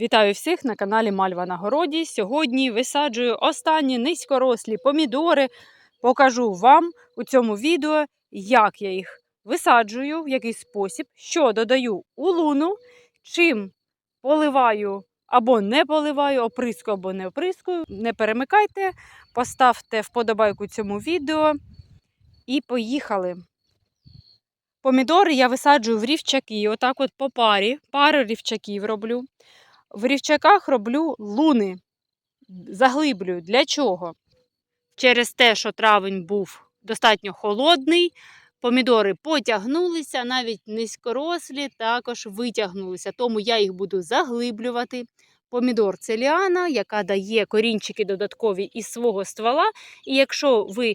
Вітаю всіх на каналі Мальва на городі. Сьогодні висаджую останні низькорослі помідори. Покажу вам у цьому відео, як я їх висаджую, в який спосіб, що додаю у луну, чим поливаю або не поливаю, оприскую або не оприскую. Не перемикайте, поставте вподобайку цьому відео і поїхали. Помідори я висаджую в рівчаки, отак от по парі, пару рівчаків роблю. В рівчаках роблю луни, заглиблюю. Для чого? Через те, що травень був достатньо холодний, помідори потягнулися, навіть низькорослі також витягнулися. Тому я їх буду заглиблювати. Помідор це ліана, яка дає корінчики додаткові із свого ствола. І якщо ви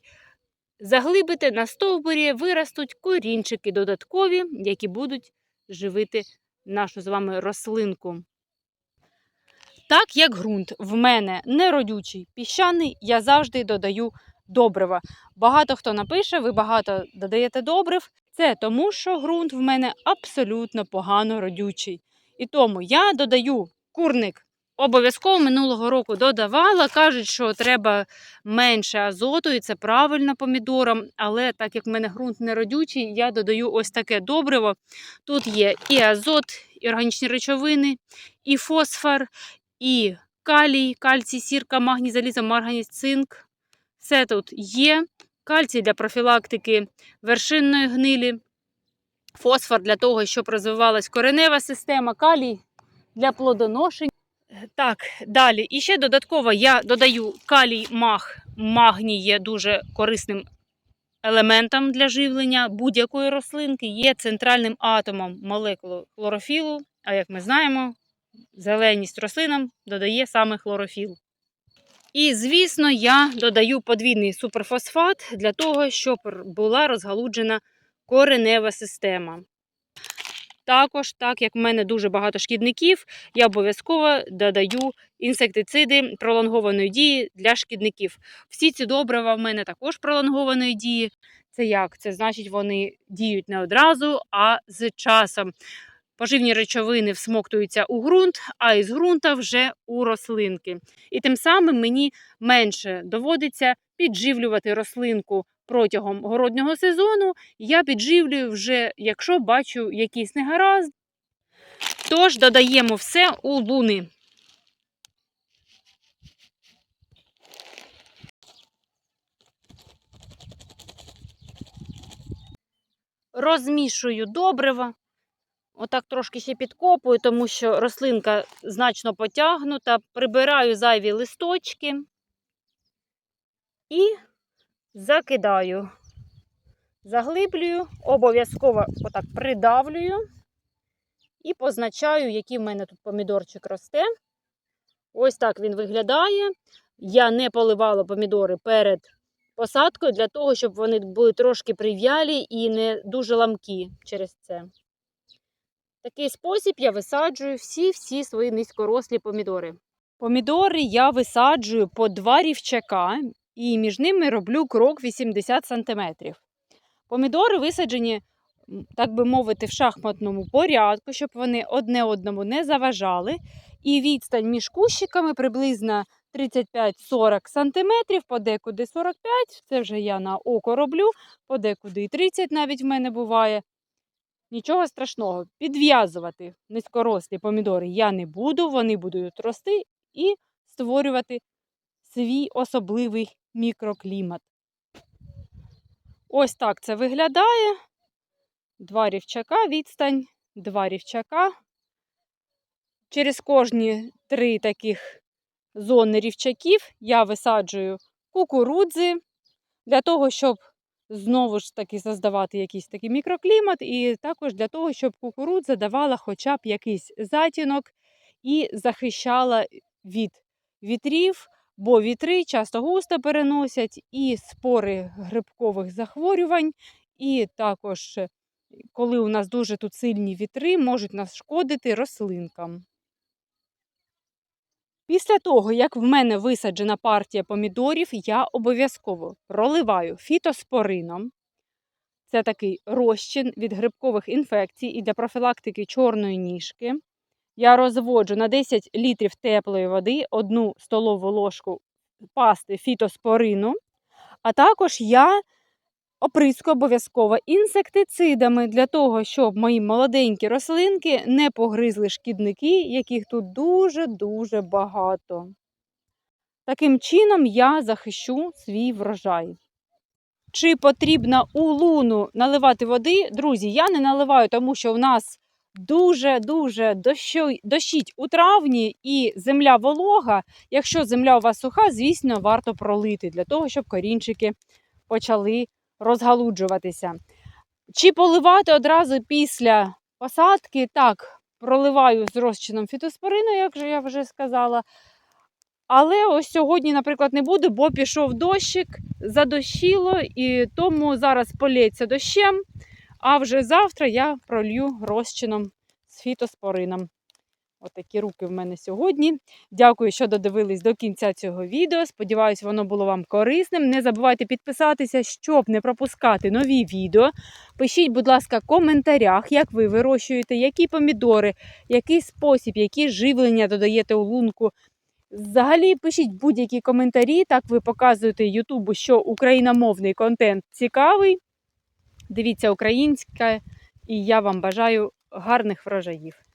заглибите на стовбурі, виростуть корінчики додаткові, які будуть живити нашу з вами рослинку. Так як ґрунт в мене не родючий, піщаний, я завжди додаю добрива. Багато хто напише, ви багато додаєте добрив. Це тому, що ґрунт в мене абсолютно погано родючий. І тому я додаю курник. Обов'язково минулого року додавала. Кажуть, що треба менше азоту, і це правильно помідорам. Але так як в мене ґрунт не родючий, я додаю ось таке добриво. Тут є і азот, і органічні речовини, і фосфор, і калій, кальцій, сірка, магній, залізо, марганець, цинк. Все тут є. Кальцій для профілактики вершинної гнилі, фосфор для того, щоб розвивалась коренева система, калій для плодоношень. Так, далі. І ще додатково я додаю калій маг. Магній є дуже корисним елементом для живлення будь-якої рослинки, є центральним атомом молекули хлорофілу. А як ми знаємо, зеленість рослинам додає саме хлорофіл. І, звісно, я додаю подвійний суперфосфат для того, щоб була розгалуджена коренева система. Також, так як в мене дуже багато шкідників, я обов'язково додаю інсектициди пролонгованої дії для шкідників. Всі ці добрива в мене також пролонгованої дії. Це як? Це значить, вони діють не одразу, а з часом. Поживні речовини всмоктуються у ґрунт, а із ґрунта вже у рослинки. І тим самим мені менше доводиться підживлювати рослинку протягом городнього сезону. Я підживлюю вже, якщо бачу якийсь негаразд. Тож додаємо все у луни. Розмішую добрива. Отак трошки ще підкопую, тому що рослинка значно потягнута. Прибираю зайві листочки і закидаю. Заглиблюю, обов'язково отак придавлюю і позначаю, який в мене тут помідорчик росте. Ось так він виглядає. Я не поливала помідори перед посадкою для того, щоб вони були трошки прив'ялі і не дуже ламкі через це. Такий спосіб я висаджую всі-всі свої низькорослі помідори. Помідори я висаджую по два рівчака і між ними роблю крок 80 см. Помідори висаджені, так би мовити, в шахматному порядку, щоб вони одне одному не заважали. І відстань між кущиками приблизно 35-40 см, подекуди 45 Це вже я на око роблю, подекуди і 30 навіть в мене буває. Нічого страшного, підв'язувати низькорослі помідори я не буду, вони будуть рости і створювати свій особливий мікроклімат. Ось так це виглядає. Два рівчака, відстань, два рівчака. Через кожні три таких зони рівчаків я висаджую кукурудзи для того, щоб знову ж таки создавати якийсь такий мікроклімат, і також для того, щоб кукурудза давала хоча б якийсь затінок і захищала від вітрів, бо вітри часто густо переносять і спори грибкових захворювань, і також, коли у нас дуже тут сильні вітри, можуть нашкодити рослинкам. Після того, як в мене висаджена партія помідорів, я обов'язково проливаю фітоспорином. Це такий розчин від грибкових інфекцій і для профілактики чорної ніжки. я розводжу на 10 літрів теплої води одну столову ложку пасти фітоспорину, а також я оприскую обов'язково інсектицидами для того, щоб мої молоденькі рослинки не погризли шкідники, яких тут дуже-дуже багато. Таким чином я захищу свій врожай. Чи потрібно у луну наливати води? Друзі, я не наливаю, тому що в нас дуже-дуже дощить у травні і земля волога. Якщо земля у вас суха, звісно, варто пролити для того, щоб корінчики почали розгалуджуватися. Чи поливати одразу після посадки? Так, проливаю з розчином фітоспорину, як я вже сказала. Але ось сьогодні, наприклад, не буду, бо пішов дощик, задощило, і тому зараз полється дощем. А вже завтра я пролью розчином з фітоспорином. Отакі руки в мене сьогодні. Дякую, що додивились до кінця цього відео. Сподіваюсь, воно було вам корисним. Не забувайте підписатися, щоб не пропускати нові відео. Пишіть, будь ласка, в коментарях, як ви вирощуєте, які помідори, який спосіб, які живлення додаєте у лунку. Взагалі пишіть будь-які коментарі, так ви показуєте Ютубу, що україномовний контент цікавий. Дивіться українське, і я вам бажаю гарних врожаїв.